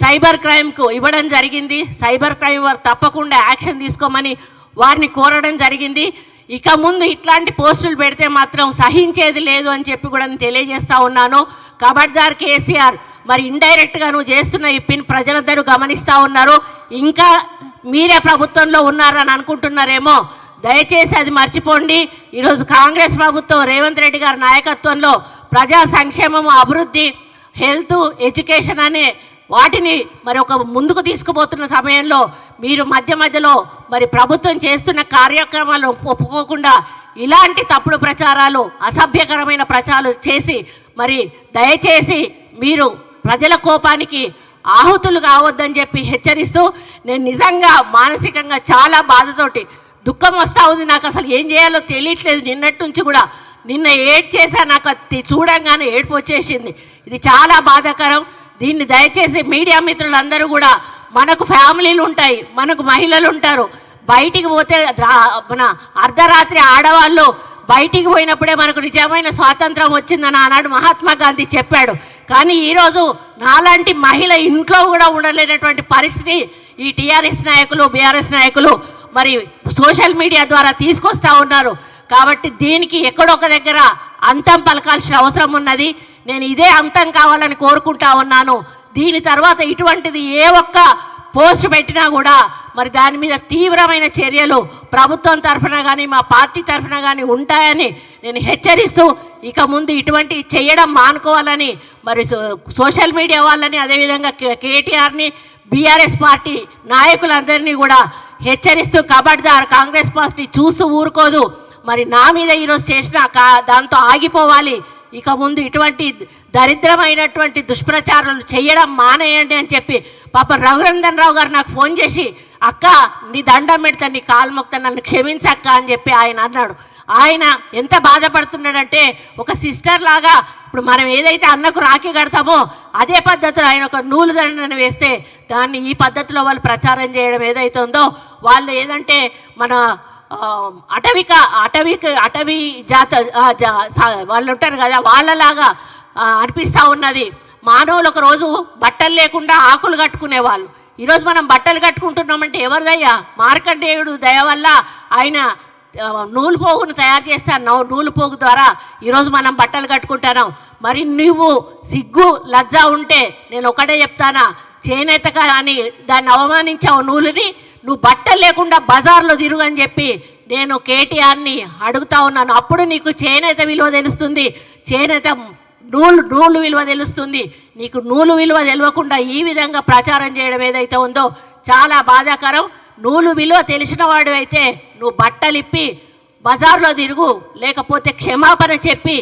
Cyber క్రైమ్కు ఇవ్వడం జరిగింది. Cyber crime వారు తప్పకుండా యాక్షన్ తీసుకోమని వారిని కోరడం జరిగింది. ఇక ముందు ఇట్లాంటి పోస్టులు పెడితే మాత్రం సహించేది లేదు అని చెప్పి కూడా నేను తెలియజేస్తా ఉన్నాను. కబడ్దార్ కేసీఆర్ మరి ఇండైరెక్ట్గా నువ్వు చేస్తున్న ఈ పిన్ ప్రజలందరూ గమనిస్తూ ఉన్నారు. ఇంకా మీరే ప్రభుత్వంలో ఉన్నారని అనుకుంటున్నారేమో దయచేసి అది మర్చిపోండి. ఈరోజు కాంగ్రెస్ ప్రభుత్వం రేవంత్ రెడ్డి గారి నాయకత్వంలో ప్రజా సంక్షేమం అభివృద్ధి హెల్త్ ఎడ్యుకేషన్ అనే వాటిని మరి ఒక ముందుకు తీసుకుపోతున్న సమయంలో మీరు మధ్య మధ్యలో మరి ప్రభుత్వం చేస్తున్న కార్యక్రమాలను ఒప్పుకోకుండా ఇలాంటి తప్పుడు ప్రచారాలు అసభ్యకరమైన ప్రచారాలు చేసి మరి దయచేసి మీరు ప్రజల కోపానికి ఆహుతులు కావద్దని చెప్పి హెచ్చరిస్తూ నేను నిజంగా మానసికంగా చాలా బాధతోటి దుఃఖం వస్తూ ఉంది. నాకు అసలు ఏం చేయాలో తెలియట్లేదు. నిన్నటి నుంచి కూడా నిన్న ఏడ్ చేశా నాకు అది చూడంగానే ఏడుపు వచ్చేసింది. ఇది చాలా బాధాకరం. దీన్ని దయచేసి మీడియా మిత్రులందరూ కూడా మనకు ఫ్యామిలీలు ఉంటాయి మనకు మహిళలు ఉంటారు. బయటికి పోతే మన అర్ధరాత్రి ఆడవాళ్ళు బయటికి పోయినప్పుడే మనకు నిజమైన స్వాతంత్రం వచ్చిందని ఆనాడు మహాత్మా గాంధీ చెప్పాడు. కానీ ఈరోజు నాలాంటి మహిళ ఇంట్లో కూడా ఉండలేనటువంటి పరిస్థితి ఈ టీఆర్ఎస్ నాయకులు బీఆర్ఎస్ నాయకులు మరి సోషల్ మీడియా ద్వారా తీసుకొస్తా ఉన్నారు. కాబట్టి దీనికి ఎక్కడొక దగ్గర అంతం పలకాల్సిన అవసరం ఉన్నది. నేను ఇదే అంతం కావాలని కోరుకుంటా ఉన్నాను. దీని తర్వాత ఇటువంటిది ఏ ఒక్క పోస్ట్ పెట్టినా కూడా మరి దాని మీద తీవ్రమైన చర్యలు ప్రభుత్వం తరఫున కానీ మా పార్టీ తరఫున కానీ ఉంటాయని నేను హెచ్చరిస్తూ ఇక ముందు ఇటువంటి చేయడం మానుకోవాలని మరి సో- సోషల్ మీడియా వాళ్ళని అదేవిధంగా కే- కేటీఆర్ని బీఆర్ఎస్ పార్టీ నాయకులందరినీ కూడా హెచ్చరిస్తూ కబడ్దార్ కాంగ్రెస్ పార్టీ చూస్తూ ఊరుకోదు. మరి నా మీద ఈరోజు చేసిన కా- దాంతో ఆగిపోవాలి. ఇక ముందు ఇటువంటి దరిద్రమైనటువంటి దుష్ప్రచారాలు చేయడం మానేయండి అని చెప్పి పాప రఘునందన్ రావు గారు నాకు ఫోన్ చేసి అక్క నీ దండం పెడతా నీ కాలు మొక్తా నన్ను క్షమించక్క అని చెప్పి ఆయన అన్నాడు. ఆయన ఎంత బాధపడుతున్నాడంటే ఒక సిస్టర్ లాగా ఇప్పుడు మనం ఏదైతే అన్నకు రాఖీ కడతామో అదే పద్ధతిలో ఆయన ఒక నూలు దండను వేస్తే దాన్ని ఈ పద్ధతిలో వాళ్ళు ప్రచారం చేయడం ఏదైతే ఉందో వాళ్ళు ఏదంటే మన అటవిక అటవిక అటవీ జాత వాళ్ళు ఉంటారు కదా వాళ్ళలాగా అనిపిస్తూ ఉన్నది. మానవులు ఒక రోజు బట్టలు లేకుండా ఆకులు కట్టుకునేవాళ్ళు. ఈరోజు మనం బట్టలు కట్టుకుంటున్నామంటే ఎవరిదయ్యా? మార్కండేయుడు దయ వల్ల ఆయన నూలు పోగును తయారు చేస్తాను నూలు పోగు ద్వారా ఈరోజు మనం బట్టలు కట్టుకుంటాను మరి నువ్వు సిగ్గు లజ్జ ఉంటే నేను ఒకటే చెప్తానా. చేనేత అని దాన్ని అవమానించావు నూలుని నువ్వు బట్టలు లేకుండా బజార్లో తిరుగు అని చెప్పి నేను కేటీఆర్ని అడుగుతా ఉన్నాను. అప్పుడు నీకు చేనేత విలువ తెలుస్తుంది. చేనేత నూలు నూలు విలువ తెలుస్తుంది. నీకు నూలు విలువ తెలియకుండా ఈ విధంగా ప్రచారం చేయడం ఏదైతే ఉందో చాలా బాధాకరం. నూలు విలువ తెలిసిన వాడు అయితే నువ్వు బట్టలిప్పి బజార్లో తిరుగు లేకపోతే క్షమాపణ చెప్పి